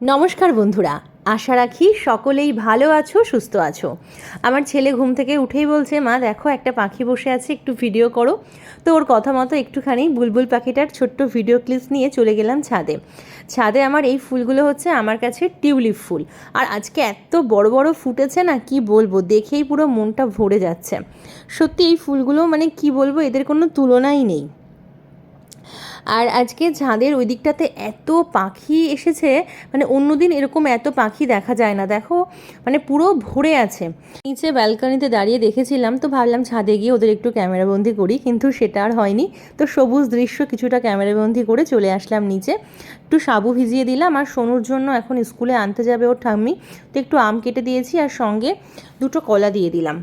নমস্কার বন্ধুরা, আশা রাখি সকলেই ভালো আছো, সুস্থ আছো। আমার ছেলে ঘুম থেকে উঠেই বলছে, মা, দেখো একটা পাখি বসে আছে, একটু ভিডিও করো। তো ওর কথা মতো একটুখানি বুলবুল পাখিটার ছোট্ট ভিডিও ক্লিপস নিয়ে চলে গেলাম ছাদে। ছাদে আমার এই ফুলগুলো হচ্ছে আমার কাছে টিউলিপ ফুল। আর আজকে এত বড় বড় ফুটেছে না, কি বলব? দেখেই পুরো মনটা ভরে যাচ্ছে। সত্যি এই ফুলগুলো মানে কি বলব, এদের কোনো তুলনাই নেই। আর আজকে ছাদের ওই দিকটাতে এত পাখি এসেছে মানে অন্যদিন এরকম এত পাখি দেখা যায় না। দেখো মানে পুরো ভরে আছে। নিচে ব্যালকনিতে দাঁড়িয়ে দেখেছিলাম, তো ভাবলাম ছাদে গিয়ে ওদের একটু ক্যামেরাবন্দি করি, কিন্তু সেটা আর হয়নি। তো সবুজ দৃশ্য কিছুটা ক্যামেরাবন্দি করে চলে আসলাম নিচে। একটু সাবু ভিজিয়ে দিলাম, আর সোনুর জন্য এখন স্কুলে আনতে যাবে ওর ঠাম্মি। তো একটু আম কেটে দিয়েছি, আর সঙ্গে দুটো কলা দিয়ে দিলাম।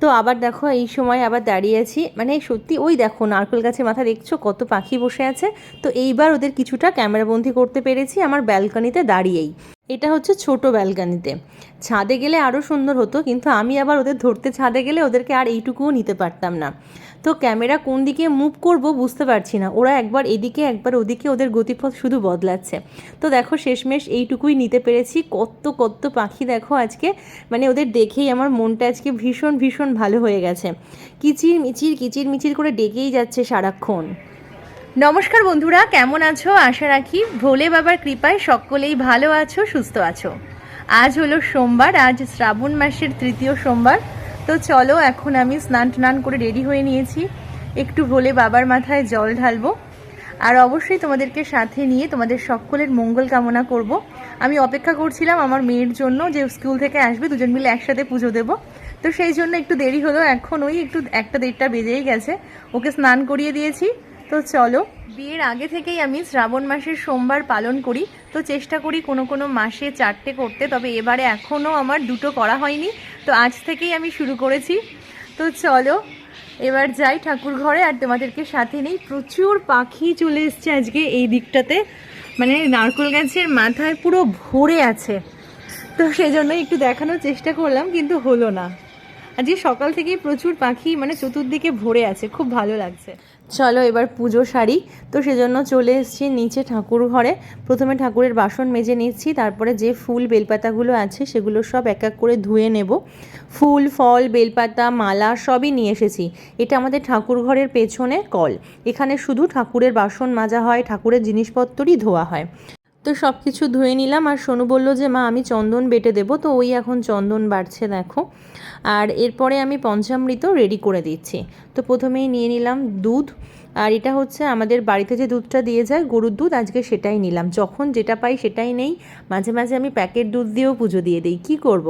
তো আবার দেখো, এই সময় আবার দাঁড়িয়ে আছি। মানে সত্যি, ওই দেখো, নারকেল গাছে মাথা দেখছ? কত পাখি বসে আছে। তো এইবার ওদের কিছুটা ক্যামেরাবন্দি করতে পেরেছি আমার ব্যালকনিতে দাঁড়িয়েই। এটা হচ্ছে ছোট ব্যালকনিতে। ছাদে গেলে আরও সুন্দর হতো, কিন্তু আমি আবার ওদের ধরতে ছাদে গেলে ওদেরকে আর এইটুকুও নিতে পারতাম না। তো ক্যামেরা কোন দিকে মুভ করব বুঝতে পারছি না। ওরা একবার এদিকে, একবার ওদিকে ওদের গতিপথ শুধু বদলাচ্ছে। তো দেখো শেষমেশ এইটুকুই নিতে পেরেছি। কত কত পাখি দেখো আজকে। মানে ওদের দেখেই আমার মনটা আজকে ভীষণ ভীষণ ভালো হয়ে গেছে। কিচির মিচির কিচির মিচির করে ডেকেই যাচ্ছে সারাক্ষণ। নমস্কার বন্ধুরা, কেমন আছো? আশা রাখি ভোলে বাবার কৃপায় সকলেই ভালো আছো, সুস্থ আছো। আজ হলো সোমবার, আজ শ্রাবণ মাসের তৃতীয় সোমবার। তো চলো, এখন আমি স্নান টান করে রেডি হয়ে নিয়েছি। একটু ভোলে বাবার মাথায় জল ঢালবো। আর অবশ্যই তোমাদেরকে সাথে নিয়ে তোমাদের সকলের মঙ্গল কামনা করব। আমি অপেক্ষা করছিলাম আমার মেয়ের জন্য যে স্কুল থেকে আসবে, দুজন মিলে একসাথে পুজো দেবো। তো সেই জন্য একটু দেরি হলো, এখন ওই একটু একটা দেড়টা বেজেই গেছে। ওকে স্নান করিয়ে দিয়েছি। তো চলো। বিয়ের আগে থেকেই আমি শ্রাবণ মাসের সোমবার পালন করি। তো চেষ্টা করি কোনো কোনো মাসে চারটে করতে, তবে এবারে এখনও আমার দুটো করা হয়নি। তো আজ থেকেই আমি শুরু করেছি। তো চলো, এবার যাই ঠাকুর ঘরে। আর তোমাদেরকে সাথে নেই, প্রচুর পাখি চলে এসছে আজকে এই দিকটাতে। মানে নারকেল গাছের মাথায় পুরো ভরে আছে। তো সেই জন্য একটু দেখানোর চেষ্টা করলাম, কিন্তু হলো না। আজকে সকাল থেকেই প্রচুর পাখি মানে চতুর্দিকে ভরে আছে, খুব ভালো লাগছে। চলো এবার পুজো শাড়ি তো সেজন্য চলে এসেছি নিচে ঠাকুর ঘরে। প্রথমে ঠাকুরের বাসন মেজে নিচ্ছি, তারপরে যে ফুল বেলপাতাগুলো আছে সেগুলো সব এক এক করে ধুয়ে নেব। ফুল, ফল, বেলপাতা, মালা সবই নিয়ে এসেছি। এটা আমাদের ঠাকুর ঘরের পেছনে কল। এখানে শুধু ঠাকুরের বাসন মাজা হয়, ঠাকুরের জিনিসপত্রই ধোয়া হয়। তো সব কিছু ধুয়ে নিলাম আর সোনু বলল যে, মা, আমি চন্দন বেটে দেবো। তো ওই এখন চন্দন বাড়ছে, দেখো। আর এরপরে আমি পঞ্চামৃত রেডি করে দিচ্ছি। তো প্রথমেই নিয়ে নিলাম দুধ। আর এটা হচ্ছে আমাদের বাড়িতে যে দুধটা দিয়ে যায়, গরুর দুধ, আজকে সেটাই নিলাম। যখন যেটা পাই সেটাই নেই। মাঝে মাঝে আমি প্যাকেট দুধ দিয়েও পুজো দিয়ে দিই। কী করব।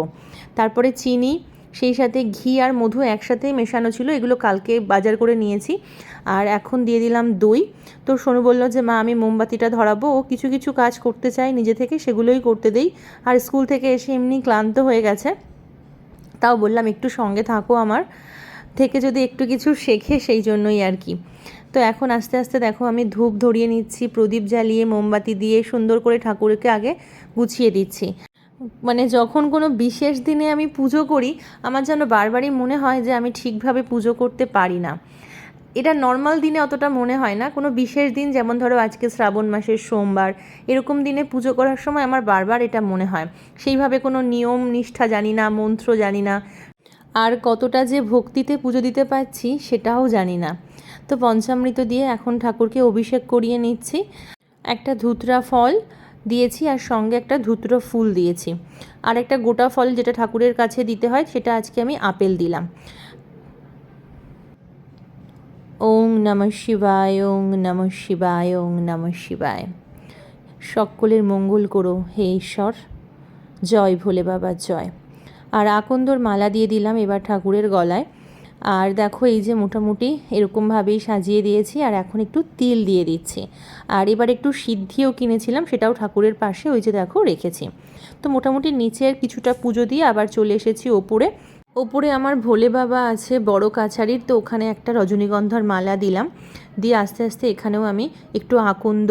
তারপরে চিনি সেই সাথে ঘি আর মধু একসাথেই মেশানো ছিল। এগুলো কালকে বাজার করে নিয়েছি। আর এখন দিয়ে দিলাম দই। তো সোনু বলল যে, মা, আমি মোমবাতিটা ধরাবো। ও কিছু কিছু কাজ করতে চাই নিজে থেকে, সেগুলোই করতে দেই। আর স্কুল থেকে এসে এমনি ক্লান্ত হয়ে গেছে। তাও বললাম, একটু সঙ্গে থাকো আমার। থেকে যদি একটু কিছু শেখে সেই জন্যই আর কি। তো এখন আস্তে আস্তে দেখো, আমি ধূপ ধরিয়ে নিচ্ছি, প্রদীপ জ্বালিয়ে, মোমবাতি দিয়ে সুন্দর করে ঠাকুরকে আগে গুছিয়ে দিচ্ছি। মানে যখন কোনো বিশেষ দিনে আমি পুজো করি, আমার যেন বারবারই মনে হয় যে আমি ঠিকভাবে পুজো করতে পারি না। এটা নর্মাল দিনে অতটা মনে হয় না। কোনো বিশেষ দিন যেমন ধরো আজকে শ্রাবণ মাসের সোমবার, এরকম দিনে পুজো করার সময় আমার বারবার এটা মনে হয়। সেইভাবে কোনো নিয়ম, নিষ্ঠা জানি না, মন্ত্র জানি না। আর কতটা যে ভক্তিতে পুজো দিতে পারছি সেটাও জানি না। তো পঞ্চামৃত দিয়ে এখন ঠাকুরকে অভিষেক করিয়ে নিচ্ছি। একটা ধুতরা ফল দিয়েছি আর সঙ্গে একটা ধুতরো ফুল দিয়েছি। আর একটা গোটা ফল যেটা ঠাকুরের কাছে দিতে হয়, সেটা আজকে আমি আপেল দিলাম। ওং নমঃ শিবায়, ওং নমঃ শিবায়, ওং নমঃ শিবায়। সকলের মঙ্গল করো হে ঈশ্বর। জয় ভোলে বাবা, জয়। আর আকন্দর মালা দিয়ে দিলাম এবার ঠাকুরের গলায়। আর দেখো এই যে মোটামুটি এরকমভাবেই সাজিয়ে দিয়েছি আর এখন একটু তিল দিয়ে দিচ্ছি। আর এবার একটু সিদ্ধিও কিনেছিলাম, সেটাও ঠাকুরের পাশে, ওই যে দেখো রেখেছি। তো মোটামুটি নিচের কিছুটা পুজো দিয়ে আবার চলে এসেছি ওপরে। ওপরে আমার ভোলে বাবা আছে বড় কাছারির, তো ওখানে একটা রজনীগন্ধার মালা দিলাম। দিয়ে আস্তে আস্তে এখানেও আমি একটু আকন্দ,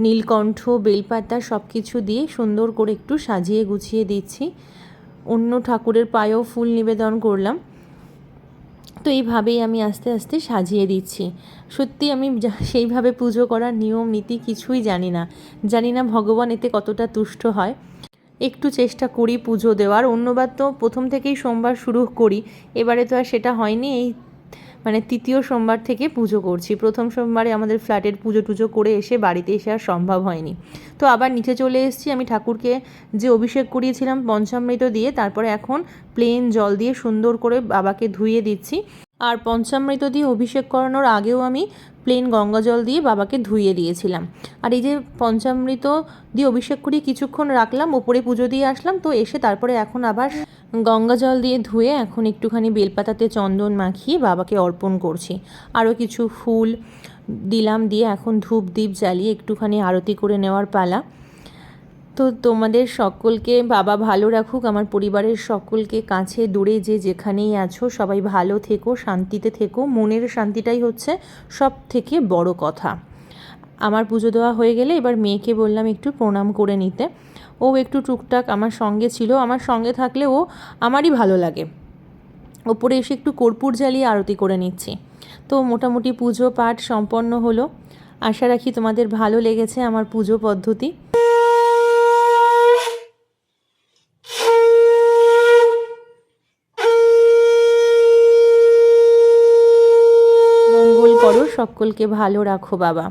নীলকণ্ঠ, বেলপাতা সব কিছু দিয়ে সুন্দর করে একটু সাজিয়ে গুছিয়ে দিচ্ছি। অন্য ঠাকুরের পায়েও ফুল নিবেদন করলাম। তো এইভাবেই আমি আস্তে আস্তে সাজিয়ে দিচ্ছি। সত্যি আমি সেইভাবে পুজো করার নিয়ম, নীতি কিছুই জানি না। জানি না ভগবান এতে কতটা তুষ্ট হয়। একটু চেষ্টা করি পুজো দেওয়ার। অন্যবার তো প্রথম থেকেই সোমবার শুরু করি। এবারে তো আর সেটা হয়নি। এই মানে তৃতীয় সোমবার থেকে পুজো করছি। প্রথম সোমবারে আমাদের ফ্ল্যাটের পুজো টুজো করে এসে বাড়িতে এসে আর সম্ভব হয়নি। তো আবার নিচে চলে এসেছি। আমি ঠাকুরকে যে অভিষেক করিয়েছিলাম পঞ্চামৃত দিয়ে, তারপরে এখন প্লেন জল দিয়ে সুন্দর করে বাবাকে ধুইয়ে দিচ্ছি। আর পঞ্চামৃত দিয়ে অভিষেক করানোর আগেও আমি প্লেন গঙ্গা জল দিয়ে বাবাকে ধুইয়ে দিয়েছিলাম। আর এই যে পঞ্চামৃত দিয়ে অভিষেক করিয়ে কিছুক্ষণ রাখলাম, ওপরে পুজো দিয়ে আসলাম। তো এসে তারপরে এখন আবার গঙ্গা জল দিয়ে ধুয়ে এখন একটুখানি বেলপাতাতে চন্দন মাখিয়ে বাবাকে অর্পণ করছি। আরও কিছু ফুল দিলাম দিয়ে এখন ধূপ দ্বীপ জ্বালিয়ে একটুখানি আরতি করে নেওয়ার পালা। তো তোমাদের সকলকে বাবা ভালো রাখুক, আমার পরিবারের সকলকে কাছে দূরে যে যেখানেই আছো, সবাই ভালো থেকো, শান্তিতে থেকো। মনের শান্তিটাই হচ্ছে সব থেকে বড় কথা। আমার পুজো দেওয়া হয়ে গেলে এবার মেয়েকে বললাম একটু প্রণাম করে নিতে। ও একটু টুকটাক আমার সঙ্গে ছিল। আমার সঙ্গে থাকলে ও আমারই ভালো লাগে। ওপরে এসে একটু কর্পূর জ্বালিয়ে আরতি করে নিচ্ছি। তো মোটামুটি পুজো পাঠ সম্পন্ন হলো। আশা রাখি তোমাদের ভালো লেগেছে আমার পুজো পদ্ধতি। মঙ্গল করো, সকলকে ভালো রাখো বাবা।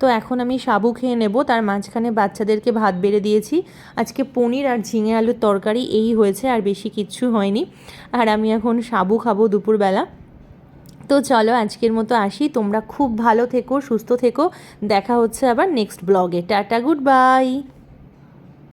তো এখন আমি সাবু খেয়ে নেব। তার মাঝখানে বাচ্চাদেরকে ভাত বেড়ে দিয়েছি। আজকে পনির আর ঝিঙে আলুর তরকারি এই হয়েছে, আর বেশি কিচ্ছু হয়নি। আর আমি এখন সাবু খাব দুপুরবেলা। তো চলো আজকের মতো আসি। তোমরা খুব ভালো থেকো, সুস্থ থেকো। দেখা হচ্ছে আবার নেক্সট ব্লগে টাটা গুড বাই